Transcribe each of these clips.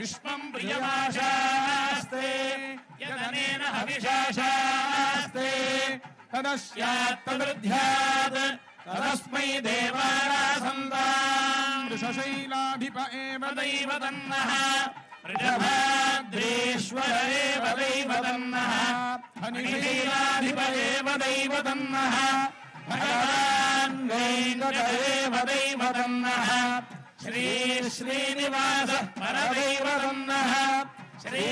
विश्वम् प्रियमाशास्ते यदनेन हविषाशास्ते तदस्यात्तदृध्यात् तदस्मै देवारासन्ताम् वृषशैलाधिप एव दैवतन्नः वृषभाद्रेश्वर एव दैवतन्नः हनिशैलाधिप एव दैवतन्नः भगवान् वैङ्कट एव दैवतन्नः श्री श्रीनिवास परदैवतं नः श्री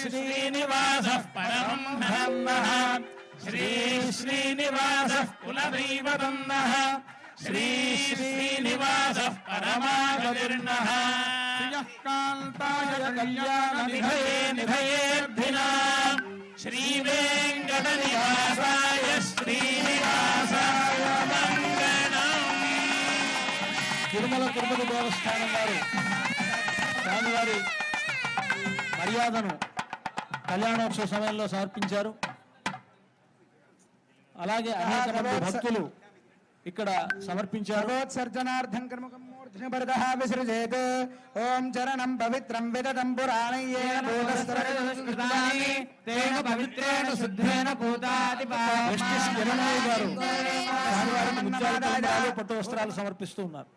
श्रीनिवासः परमं हरं नः श्री श्रीनिवासः कुलदैवतं नः श्री श्रीनिवासः परमागतिर्नः। कान्ताय कल्याणनिभये निभयेऽर्थिना श्रीवेङ्कटनिवासा తిరుమల తిరుపతి దేవస్థానం వారు స్వామివారి మర్యాదను కళ్యాణోత్సవ సమయంలో సమర్పించారు. అలాగే అనేక మంది భక్తులు ఇక్కడ సమర్పించారు. విసృజేత్. ఓం చరణం పవిత్రం విదతం పురాణయ్యేన భూతస్థరాని తేన పవిత్రేణ శుద్ధేన పట్టు వస్త్రాలు సమర్పిస్తూ ఉన్నారు.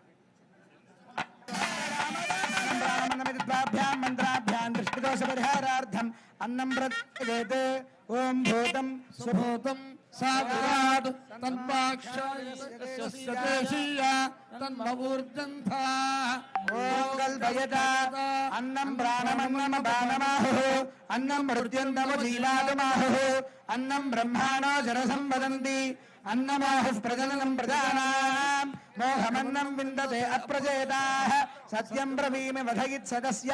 మంత్రాభ్యాం మంత్రాభ్యాం దృష్టిదోష పరిహారార్థం అన్నం ప్రత్యేత ఓం భూతం సుభూతం సాగురాట్ తన్మూర్జంథా ఓం కల్పయత అన్నం ప్రాణమన్నమ బాణమాహు అన్నం మృత్యుంతమ జీవాదమాహు. అన్నం బ్రహ్మాణో జరసం వదంతి అన్నమాహు ప్రజలనం ప్రజానాం. మోహమన్నం విందతే అప్రజేతాః. సత్యం బ్రవీమి వధయిత్ సదస్య.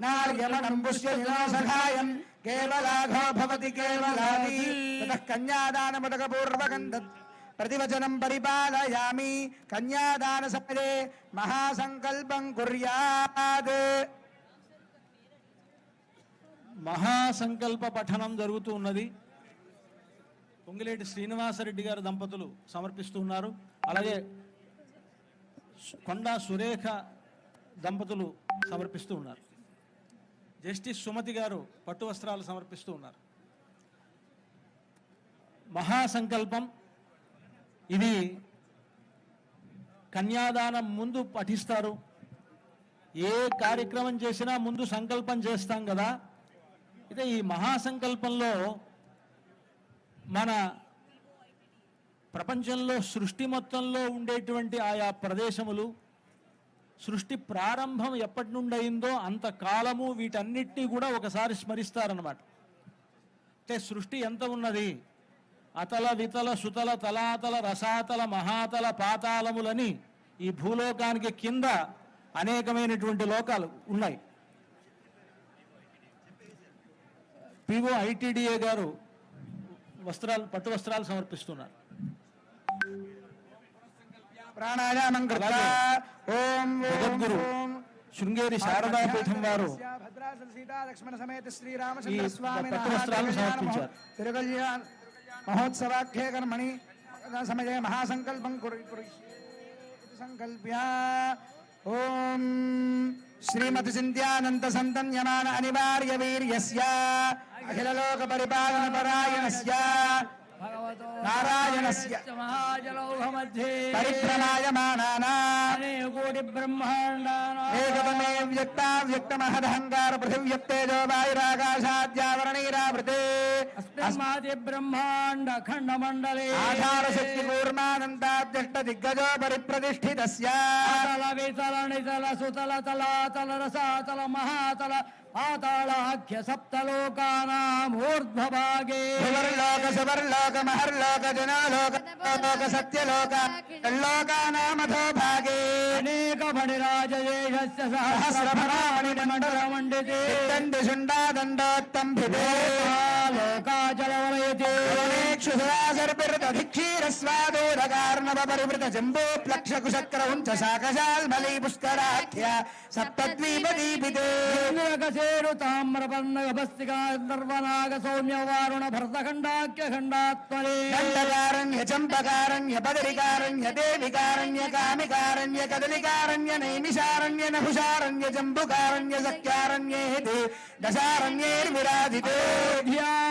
నార్యమణం పుష్య వినాశకాయం కేవలాఘో భవతి కేవలాది. తతః కన్యాదానముదక పూర్వకం తత్ ప్రతివచనం పరిపాలయామి కన్యాదాన సమయే మహాసంకల్పం కుర్యాద్ మహాసంకల్ప పఠనం జరుగుతూ ఉన్నది పొంగిలేటి శ్రీనివాసరెడ్డి గారు దంపతులు సమర్పిస్తున్నారు అలాగే కొండా సురేఖ దంపతులు సమర్పిస్తూ ఉన్నారు జస్టిస్ సుమతి గారు పట్టు వస్త్రాలు సమర్పిస్తూ ఉన్నారు మహాసంకల్పం ఇది కన్యాదానం ముందు పఠిస్తారు. ఏ కార్యక్రమం చేసినా ముందు సంకల్పం చేస్తాం కదా. అయితే ఈ మహాసంకల్పంలో మన ప్రపంచంలో సృష్టి మొత్తంలో ఉండేటువంటి ఆయా ప్రదేశములు సృష్టి ప్రారంభం ఎప్పటి నుండి అయిందో అంత కాలము వీటన్నిటినీ కూడా ఒకసారి స్మరిస్తారనమాట అంటే సృష్టి ఎంత ఉన్నది? అతల వితల సుతల తలాతల రసాతల మహాతల పాతాళములని ఈ భూలోకానికి కింద అనేకమైనటువంటి లోకాలు ఉన్నాయి. పిఓ ఐటీడీఏ గారు వస్త్రాలు పట్టు వస్త్రాలు సమర్పిస్తున్నారు. ప్రాణాయామం ఓం జగద్గురు శృంగేరి శారదా పీఠం వారు భద్రాచల సీతా లక్ష్మణ సమేత వస్త్రాలను సమర్పించారు. తిరుకల్యాణ మహోత్సవాఖ్యే కర్మణి సమయ మహాసంకల్పం కురు సంకల్ప్య ఓం శ్రీమతి చింత్యానంత సంతన్యమాన అనివార్య వీర్యస్య అఖిలలోక పరిపాలన పరాయణస్య నారాయణస్య మహాజలౌఘమధ్యే పరిభ్రమాయమానానాకోటి బ్రహ్మాండానేకమే వ్యక్తావ్యక్తమహదహంకార పృథివ్యక్తేజో వాయురాకాశాద్యావరణైరావృతే అస్మాతి బ్రహ్మాండ ఖండమండలే ఆధారశక్తి కూర్మానందాద్యష్ట దిగ్గజో పరిప్రతిష్ఠిత తల రసాతల మహాతల పాతాళాఖ్య సప్తలోకానాం ఊర్ధ్వభాగే భువర్లోక సువర్లోక మహర్లోక జనాలోక లోక సత్యలోక లోకానామధో భాగే అనేక మణిరాజయేషస్య సహస్రభరామణి మండల మండితే దండి శుండా దండోత్తంభితే లోకాచలవలయతే క్షీరస్వాదోరకార్ణవ పరివృత జంబో ప్లక్ష కుశక్ర ఉంచ శాకశాల్మలీ పుష్కరాఖ్య సప్తద్వీప దీపితే కసేరు తామ్రపర్ణ గభస్తిక నర్వనాగ సౌమ్య వారుణ భరతఖండాఖ్య ఖండాత్మనే దండకారణ్య చంపకారణ్య బదరికారణ్య దేవికారణ్య కామికారణ్య కదలికారణ్య నైమిషారణ్య నభుషారణ్య జంబుకారణ్య సఖ్యారణ్యేతి దశారణ్యేర్విరాజితే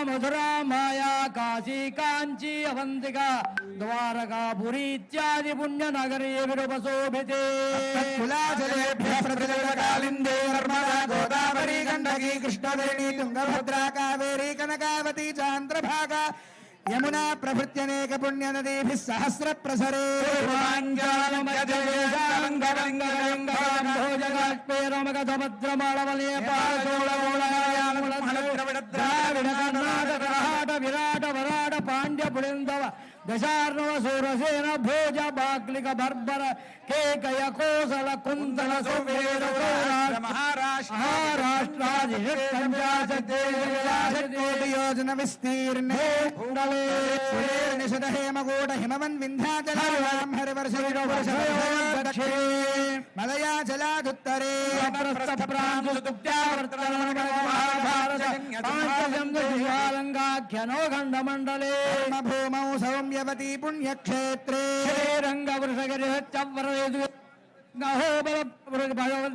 మధురా మాయా కాశీ కాంచీ అవంతిక ద్వారకా పురీ ఇత్యాది పుణ్య నగరే విరుపశోభితే ప్రతికాలిందే నర్మదా గోదావరి గండకీ కృష్ణవేణి తుంగభద్రా కావేరీ కనకావతి చాంద్రభాగ యమునా ప్రభృత్యనేక పుణ్య నదీభిः సహస్ర ప్రసరే విరాట వరాట పాండ్య పులిందవ దశార్ణవ సూరసేన భోజ బాక్లిక బర్బర కేకయ కోసల కుంతల సువేద మహారాష్ట్రాది యోజన విస్తీర్ణే నిషద హేమకూట హిమవన్ వింధ్యాచలాం హరివర్ష దక్షిణే మలయాచలాదుత్తరే ంగాఖ్యనోఖండ మండలే భూమౌ సౌమ్యవతీ పుణ్యక్షేత్రే శ్రీరంగ వృషగిరి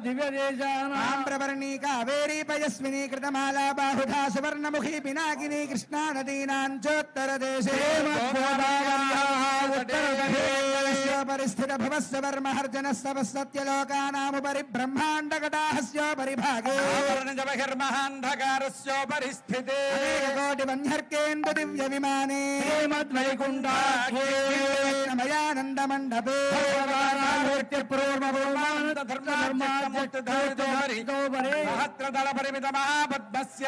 దివ్యదేశాన ఆమ్రవర్ణీ కావేరీ పయస్వినీ కృతమాలా బాహుధా సువర్ణముఖీ పినాకినీ కృష్ణా నదీనాం చోత్తర దేశే పరిస్థిత భవస్య వర్మహర్జన సత్యలోకానాముపరి బ్రహ్మాండ కటాహస్యోపరి భాగే బహిర్మహాంధకారస్యోపరి స్థితే కోటి వన్యర్కేందు దివ్య విమానే మయానంద మండపే సహస్రదళ పరిమిత మహాపద్మస్య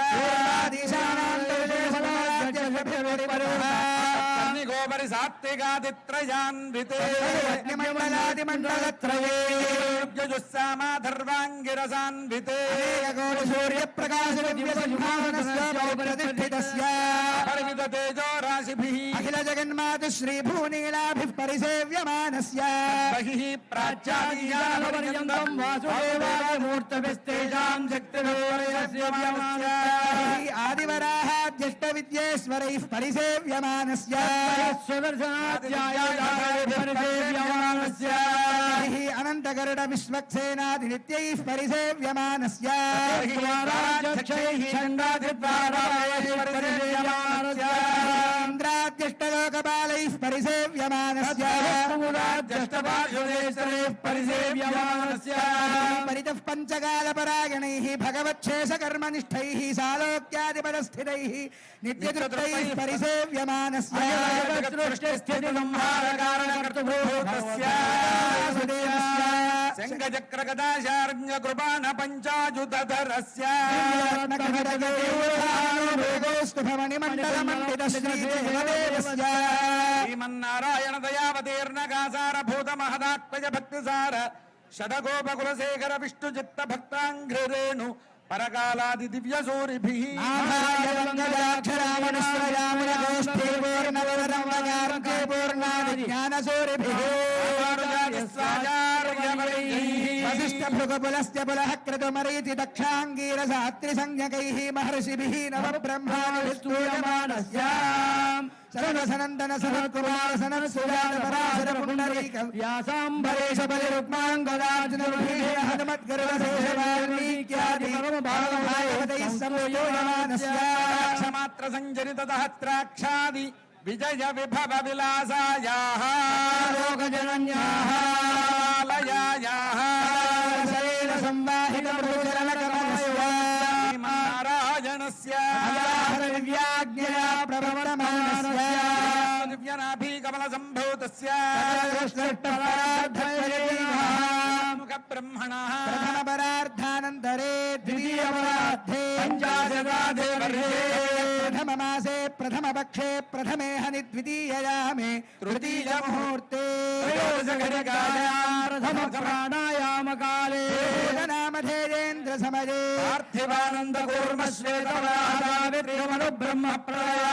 परिसात्तिगादित्रयान्वितेमण्डलादिमण्डलत्रयेजुस्सामाधर्वाङ्गिरसान्विते सूर्यप्रकाशदिव्यसुमानस्य प्रतिष्ठितस्य परिमिततेजो అఖిల జగన్మాత శ్రీ భూనీలాభి పరిసేవ్యమానస్య బహిః ప్రాచ్యాదీయానపర్యంతం మూర్తవిస్తేజాం ఆదివరాహాద్యష్ట విద్యేశ్వరైః పరిసేవ్యమానస్య హరిః అనంతగరుడ విశ్వక్సేనాది నిత్యైః పరిసేవ్యమానస్య ఇంద్రాద్యష్టలోకపాలైః పరిసేవ్యమానస్య పరితః పంచకాలపరాయణైः భగవచ్ఛేషకర్మనిష్టైः సాలోక్యాదిపదస్థితైः నిత్యతృప్తైः పరిసేవ్యమానస్య శంఖచక్రగదాశార్య కృపాణ పంచాజుతరస్య శ్రీమన్నారాయణ దయావతీర్ణ కాసార భూత మహదాత్మజ భక్తి సార షడగోపకులశేఖర విష్ణు చిత్త భక్తాంఘ్రేణు పరకాలాది దివ్య సూరిభి వశిష్ట భృగపులస్య పులః క్రతుమరీతి దక్షాంగీరసాత్రి సంజ్ఞకైః మహర్షిభిः నవ బ్రహ్మాణిస్తూయమానస్య సనసనందన సనత్కుమార సనత్ సుజాత పరాశర పుండరీక వ్యాసాంబరేశ బలి రుక్మాంగదార్జున विजय विभव विलासायाः लोकजनन्याः शरणकरणस्य दिव्याज्ञया प्रवर्तमानस्य दिव्यनाभीकमलसम्भूतस्य मुखब्रह्मणः प्रथमपरार्थानन्तरे లయాయాః శైల సంవాహిత భూచరణ శ్రీమన్నారాయణస్య వ్యాజ్ఞయా ప్రవరమానస్య దివ్యనాభీ కమల సంభూతస్య ముఖ బ్రహ్మణ ప్రథమ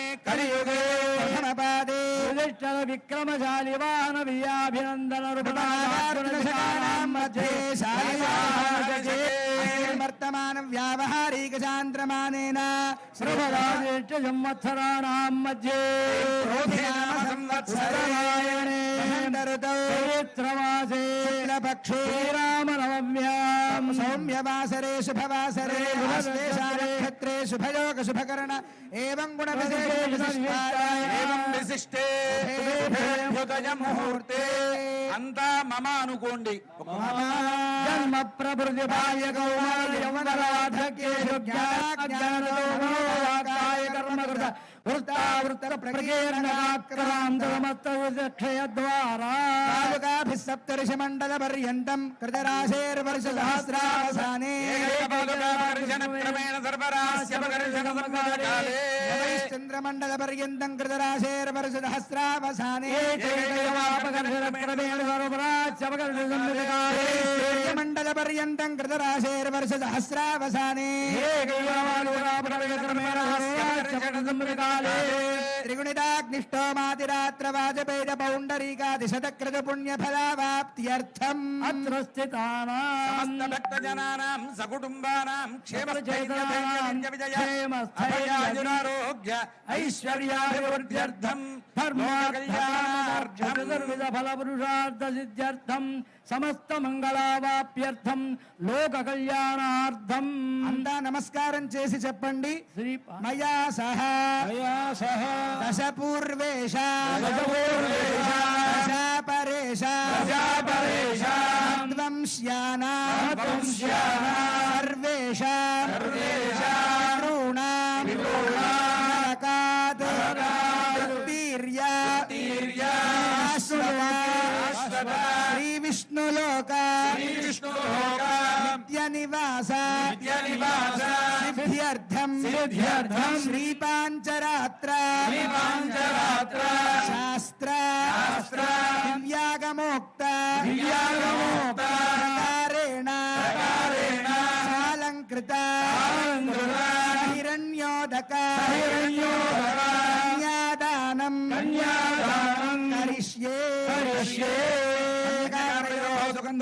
కూర్మ విక్రమణు బ్రహ్మ ప్రళయాఖ్య సప్త కల్పానాం మధ్యే కల్పే స్వయంభువ స్వారోజయ ఉత్తమ సూర్యాగ్నిధర్మ బ్రహ్మరుద్రగాచ్చ భౌజ్య చతుర్గజమన్మంతరే షట్స్వతీషు సప్తమే వైవస్వతమన్వరే సప్తతి మహాయుగానాం సప్తవింశతి అష్టావింశతి మహాయుగే ప్రదత్రే తద్వామయుగేషు గతేషు ద్వాత్రింశత్సహస్రాణి చతుర్లక్షాణి వర్తమానే కలియుగే ప్రథమపాదే యుధిష్ఠిర విక్రమశాలి వాహన వియాభినందన శకానాం మధ్యే రుపణాగే వర్తమానం వ్యావహారిక చాంద్రమానేన శ్రీమదాదిష్ట సంవత్సరాణం మధ్యే ఉత్తరాయణే ఋతౌ చైత్రమాసే శుక్లపక్షే శ్రీరామనవమ్యాం సౌమ్యవాసరే శుభకరణ ఏవం గుణ ఏవం విశిష్టే హృదయ ముహూర్తే అంతా మమ అనుకోండి జన్మ ప్రభృతి బాల్య కౌమార యవనరాధకేషు జ్ఞానాయ కర్మకృత వృత్తావృత్త ప్రకీర్ణాక్రాంతమస్తక్షయ ద్వారా సప్తర్షి మండల పర్యంతం కృతరాశేర్వర్ష సహస్రావసానే చంద్రమండల పర్యంతం కృతరాశేర్వర్ష సహస్రావసానే మండల పర్యంతం కృతరాశేర్వర్ష సహస్రావసానే త్రిగుణితాగ్నిష్టోమాతిరాత్ర వాజపేయ పౌండరీకాది శతకృత పుణ్య ఫలావాప్త్యర్థం అత్ర స్థితానాం సకుటుంబానాం క్షేమస్థైర్య విజయ క్షేమస్థైర్య అభయాయురారోగ్య ఐశ్వర్యాభివృద్ధ్యర్థం సిద్ధ్యర్థం సమస్త మంగళావాప్యర్థం లోక కళ్యాణార్థం అందా నమస్కారం చేసి చెప్పండి. శ్రీ మయా సహ. దశ సర్వేష. विष्णुलोक। श्रीविष्णुलोक नित्यनिवास। नित्यनिवास सिद्ध्यर्थम। सिद्ध्यर्थम शास्त्र। शास्त्र। दिव्यागमोक्त।